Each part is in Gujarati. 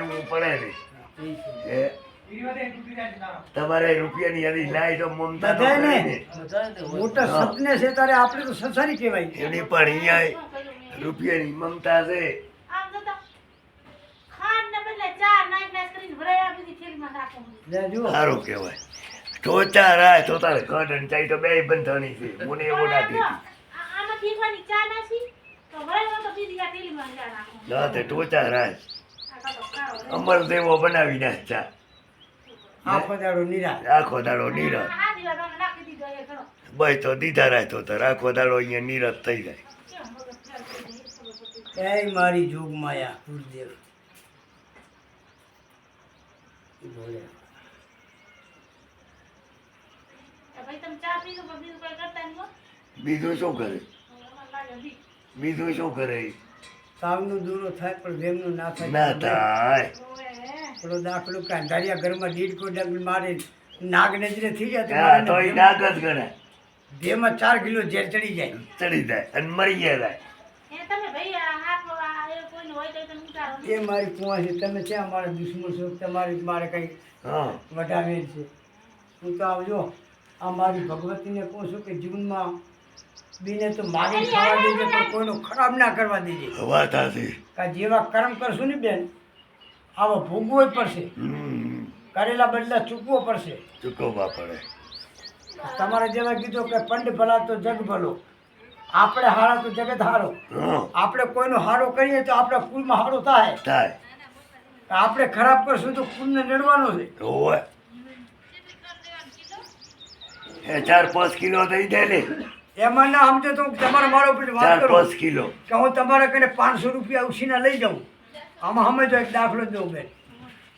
દેવું પડે નહીં તમારે રૂપિયાની યાદી લાય તો મમતા તો ને. મોટા સપને છે તારે આપણે તો સંસારી કહેવાય. એની પણ અહીંયા રૂપિયાની મમતા છે. જતા સારું કહેવાય. ચોચા રાય તો તારે ઘટ અને ચાઈ તો બે બંધાણી છે. મને એવો ના દીધી ના તે ટોચા રાય. અમર દેવો બનાવી નાખતા આખો દાડો નિરાશ દાડો બસ તો દીધા રાય તો આખો દાડો અહીંયા નીરજ થઈ જાય. જાય, મારી જોગ માયા ગુરુદેવ. બીજું કઈ કરતા નહીં હો. બીજું શું કરે. બીજું શું કરે? સાવનો દૂરો થાય પણ વેમનો ના થાય. ના થાય. પેલો દાખલો કાંઈ અંધારિયા ઘરમાં દીડકો ડગલ મારે નાગ નજરે થઈ જાય તો તો એ નાગ જ ગણાય દેહમાં ચાર કિલો ઝેર ચડી જાય. ચડી જાય અને મરી જાય એ મારી કુવા છે તમે છે મારા દુશ્મન છો તમારી મારે કંઈ હા. વઢાવેલ છે. હું તો આવજો આ મારી ભગવતીને કહું છું કે જીવનમાં બીને તો મારી ખાવા દેજે પણ કોઈનો ખરાબ ના કરવા દેજે. વાત હતી કા જેવા કર્મ કરશું ને બેન આવો ભોગવો પડશે. કરેલા બદલા ચૂકવો પડશે. ચૂકવવા પડે. તમારે જેવા કીધું કે પંડ ભલા તો જગ ભલો. આપણે હારા તો જગત હારો. આપણે કોઈનો હારો કરીએ તો આપણા કુલમાં હારો થાય. થાય. આપણે ખરાબ કરશું તો કુલને નડવાનો છે. એ ચાર પાંચ કિલો થઈ જાય ને એમાં ના સમજો તો તમારે મારા ઉપર વાત કરો. પાંચ કિલો. કે હું તમારા કને પાંચસો રૂપિયા ઉછીના લઈ જાઉં. આમાં સમજો એક દાખલો જ દઉં બેન.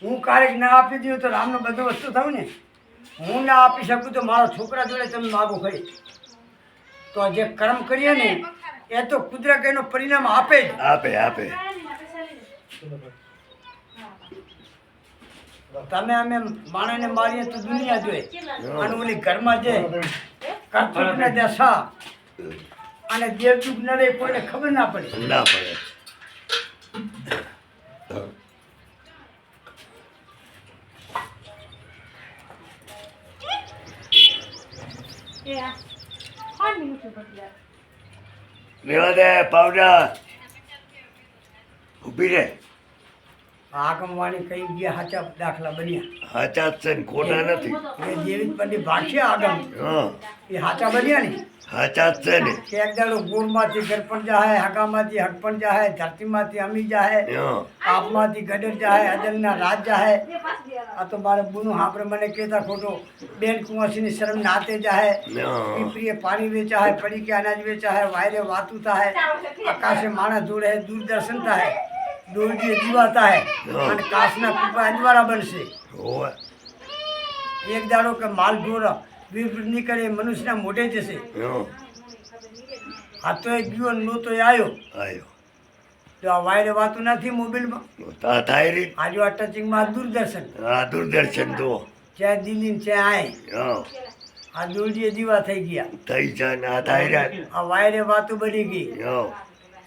હું ક્યારેક ના આપી દઉં તો રામનો બધો વસ્તુ થયું ને. હું ના આપી શકું તો મારા છોકરા જોડે તમે માગો ખરી. તો જે કર્મ કરીએ ને એ તો કુદરત એનો પરિણામ આપે જ. આપે આપે. તમે અમે માણસને મારીએ તો દુનિયા જોઈએ અને ઓલી ઘરમાં જે કરતૂત ને દશા અને દેવદુખ નડે કોઈને ખબર ના પડે. ના પડે. રેવા દે પાવડર ઊભી રે આગમવાણી કઈ ગયા હાચા દાખલા બન્યા? હાચા જ છે ને ખોટા નથી. એ જેવી પંડિત ભાષ્ય આગમ. એ હાચા બન્યા ને? હાચા જ છે ને. કે એક દાડો ગુણમાંથી ગરપણ જાહે હગામાંથી હકપણ જાહે ધરતીમાંથી અમી જાહે આપમાંથી ગડર જાહે અદલના રાજ જાહે. આ તો મારે બુનું આપણે મને કહેતા ખોટો બેન કુંવરસીની શરમ નાતે જાહે. હા પીપળીએ પાણી વેચાહે પડી કે અનાજ વેચાહે વાયરે વાતું થાય આકાશે માણસ જોડે દૂરદર્શન થાય દોરડીએ જીવાતા હે. અને કાસના પીપા અંજવાળા બનશે. એક દાડો કે માલ ઢોર વિપરીત નીકળે મનુષ્યના મોઢે જશે. આ તો એ ગયો નો તો આવ્યો આવ્યો આયો. તો આ વાયરે વાતું નથી મોબાઈલમાં. તા થાય રી. આજો આ ટચિંગમાં દૂરદર્શન. આ દૂરદર્શન તો. ચાહે દિલ્હી ચાહે આય. હા. આ દોરડીએ દીવા થઈ ગયા. થઈ જાય ને આ વાયરે વાતું બની ગઈ. હા.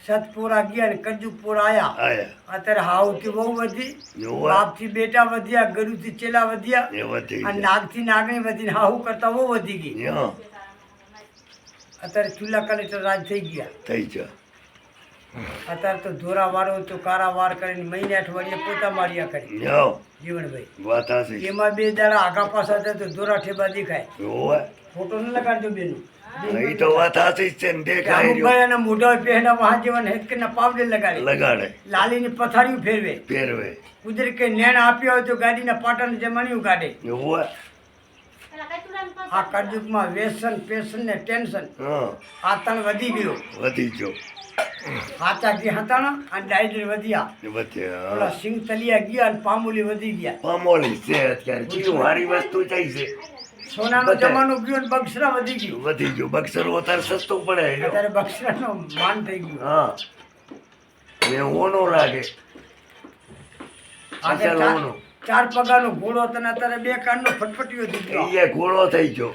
સતપુરા ગયા ને કંજુપુર આયા. અત્યારે હાવથી બહુ વધી. બાપથી બેટા વધ્યા ગરુથી ચેલા વધ્યા. અને નાગથી નાગણી વધીને હાહુ કરતા બહુ વધી ગઈ. અત્યારે ચૂલા કલેક્ટર રાજ થઈ ગયા. થઈ જાય અત્યારે તો ધોરા વાળો તો કારા વાર કરીને મહિને અઠવાડિયે પોતા માર્યા કરી. જીવનભાઈ. વાત એમાં બે દાડા આગા પાછા તો ધોરા ઠેબા દેખાય. ફોટો ન લગાડજો બેનું. એ તો વાત જ છે ને દેખાય રહ્યો. અને મોઢા પહેના મહાજીવન જેવા હેતકરના પાવડર લગાડે. લગાડે. લાલીની પથારી ફેરવે. ફેરવે. કુદરત કે નેણ આપ્યો હોય તો ગાડીના પાટાને જમાણીઓ કાઢે. જોવા પાસ આ કળયુગમાં વ્યસન પેશન ને ટેન્શન. હા. આ તણ વધી ગયો. વધી ગયો. હાચા ગયા હતા અને ડાયડર વધ્યા. વધ્યા ઓલા સિંગ તલિયા ગયા અને પામોલી વધી ગયા. પામોલી છે અત્યારે. ચીયું હારી વસ્તુ ચાઈ છે. સોનાનો. જમાનો ગયો ને બક્ષરા વધી ગયું. વધી ગયું. બક્ષરો અત્યારે સસ્તું પડે. અત્યારે બક્ષરાનો માન થઈ ગયું. હા. ને ઓનો લાગે. આગળ ચાર- ઓનો. ચાર પગાનો ઘોડો તને અત્યારે બે કાનનો ફટફટીયો થઈ ગયો એ ઘોડો થઈ ગયો.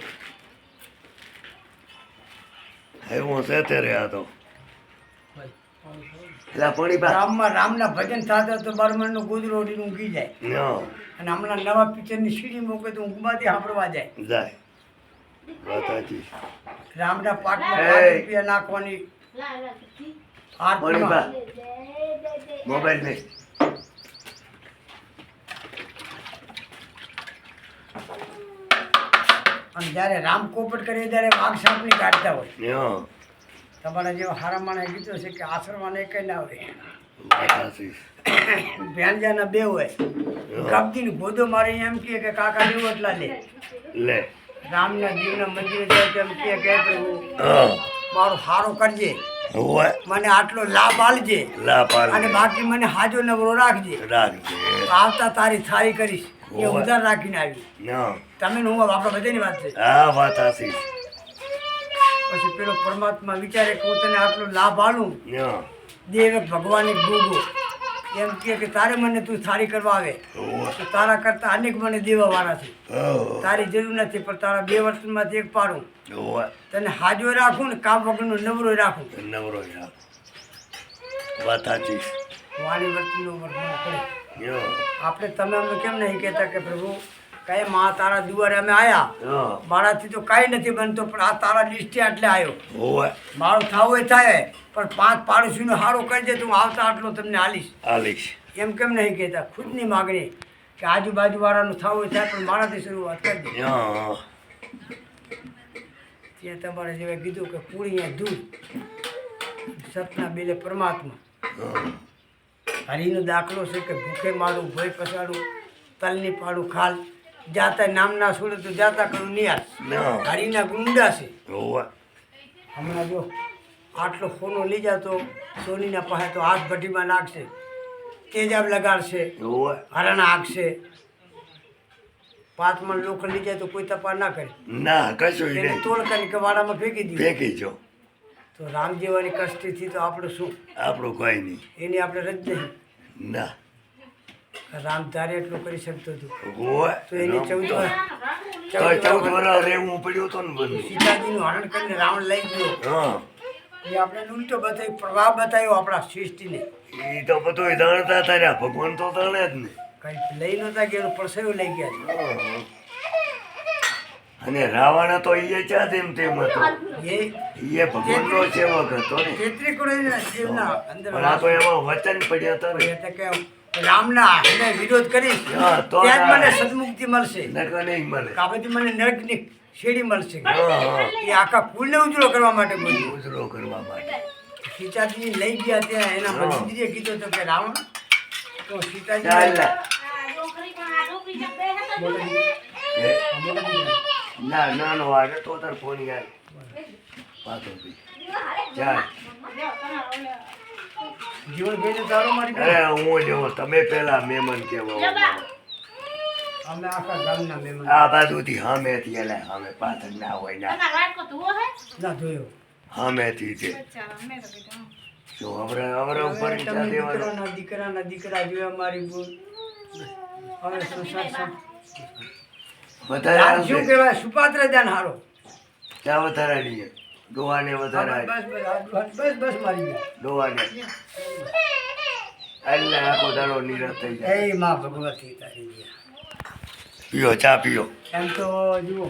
એવું છે ત્યારે આ તો. રામમાં રામના ભજન થતા તો બારમણનો ગોદરો ઓઢીને ઊંઘી જાય. અને હમણાં નવા પિક્ચરની સીડી મૂકે તો ઊંઘમાંથી સાંભળવા જાય. જાય. રામના પાઠમાં પાંચ રૂપિયા નાખવાની મોબાઈલ નહીં અને જ્યારે રામ કોપટ કરે ત્યારે વાઘ સાપની કાઢતા હોય. તમારા જેવા હારા માણે કીધું છે કે આશ્રમાને કઈ ના આવે વાત બે હોય. ગપદીને ગોદો મારી એમ કહે કે કાકા જેવું એટલા લે. લે. રામના જીવના મંદિરે જાય તો એમ કહે કે મારો હારો કરજે. મને આટલો લાભ આલજે. અને બાકી મને હાજો નવરો રાખજે. આવતા તારી થાળી કરીશ. એ. ઉધાર રાખીને આવી. તમે હું આપણા બધાની વાત છે. હા વાત સાચી પછી પેલો પરમાત્મા વિચારે કે હું તને આટલો લાભ આલું દેવ ભગવાન એક એમ કે તારે મને તું થાળી કરવા આવે. તો તારા કરતા અનેક મને દેવા વાળા છે. તારી જરૂર નથી પણ તારા બે વર્ષમાંથી એક પાડું. તને હાજો રાખું ને કામ વગરનો નવરો રાખું. નવરો વાત સાચી વાણી વર્તનનો વર્તન કરે આપણે તમે અમે કેમ નહીં કહેતા કે પ્રભુ કઈ માં તારા દુવારે અમે આયા. મારાથી તો કાંઈ નથી બનતો પણ આ તારા લિસ્ટે આટલે આવ્યો મારો થાવું હોય થાય પણ પાંચ પાડોશીનો હારો કરી તો હું આવતા આટલો તમને હાલીશ આલીશ. એમ કેમ નહીં કહેતા? ખુદની માગણી. કે આજુબાજુવાળાનું થવું હોય થાય પણ મારાથી શરૂઆત કરી દે. ત્યાં તમારે જેવા કીધું કે પૂળીયા દૂધ સતના બેલે પરમાત્મા. હરીનો દાખલો છે કે ભૂખે મારું ભય પસાડું તલની પાડું ખાલ. જાતા નામના સુડે તો જાતા કરું નિયાર ન હરિના ગુંડા છે. હમણાં જો આટલો સોનો લઈ જાતો સોનીના પાસે તો હાથ ભઠ્ઠીમાં નાખશે તેજાબ લગાડશે હરણ હાંકશે. પાંચ મણ લોકો લઈ જાય તો કોઈ તપાસ ના કરે. ના કશું એને તોડ કરીને વાડામાં ફેંકી દીધું. ફેંકી જો. તો રામ જેવાની કષ્ટીથી તો આપણે શું? આપણું કોઈ નહીં. એની આપણે રજ નહીં. ના. રામ એટલું કરી શકતો હતો. તો એની ચૌદ ચૌદ વર્ષ રહેવું પડ્યું હતું ને બધું. સીતાજીનું હરણ કરીને રાવણ લઈ ગયો. હા. એ આપણે ઉલટો બતાવ્યો પ્રભાવ બતાવ્યો આપણા સૃષ્ટિને. એ તો બધું જાણતા તાર્યા ભગવાન તો જાણે જ ને. કઈ લઈ નતા ગયા પરસેવો લઈ ગયા છે. અને રાવણ તો એ ચા તેમ તેમ હતો? એ એ ભગવાનનો સેવક હતો ને. તેત્રી કરોડના દેવના અંદર આ તો એમાં વચન પડ્યા હતા ને. એટલે કે રામના એને વિરોધ કરીશ હા, તો ત્યાં જ મને સદમુક્તિ મળશે. નરક નહીં મળે. કાબેથી મને નરકની શેડી મળશે. હા હા. એ આખા કુલને ઉજળો કરવા માટે બોલ્યું ઉજળો કરવા માટે. સીતાજી લઈ ગયા ત્યાં એના હા. મંત્રીએ કીધું હતું કે રાવણ તો ચાલ સીતાજી ને. હે? ના ના નો વાગે તો તાર ફોન યાર પાછો પી. ચાલ. ઓલો. તારો મારી અરે. હું જો તમે પેલા મહેમાન કહેવા. અમે આખા ગામના મહેમાન આ બાજુથી એટલે સામે પાછળ ના હોય ના. ના જોયો. છે. જો હવે હવે ઉપર ચા દેવાનો. દીકરાના દીકરા જોયા મારી બોલ. હવે સંસાર વધારે રામ શું કહેવાય સુપાત્ર ધ્યાન હારો. ચા વધારે લઈએ. ડોવાને વધારે બસ બસ મારી ડોવાને એટલે આખો દાડો નિરસ થઈ જાય. એ માં ભગવતી તારી ગયા પીઓ ચા પીઓ. એમ તો જુઓ.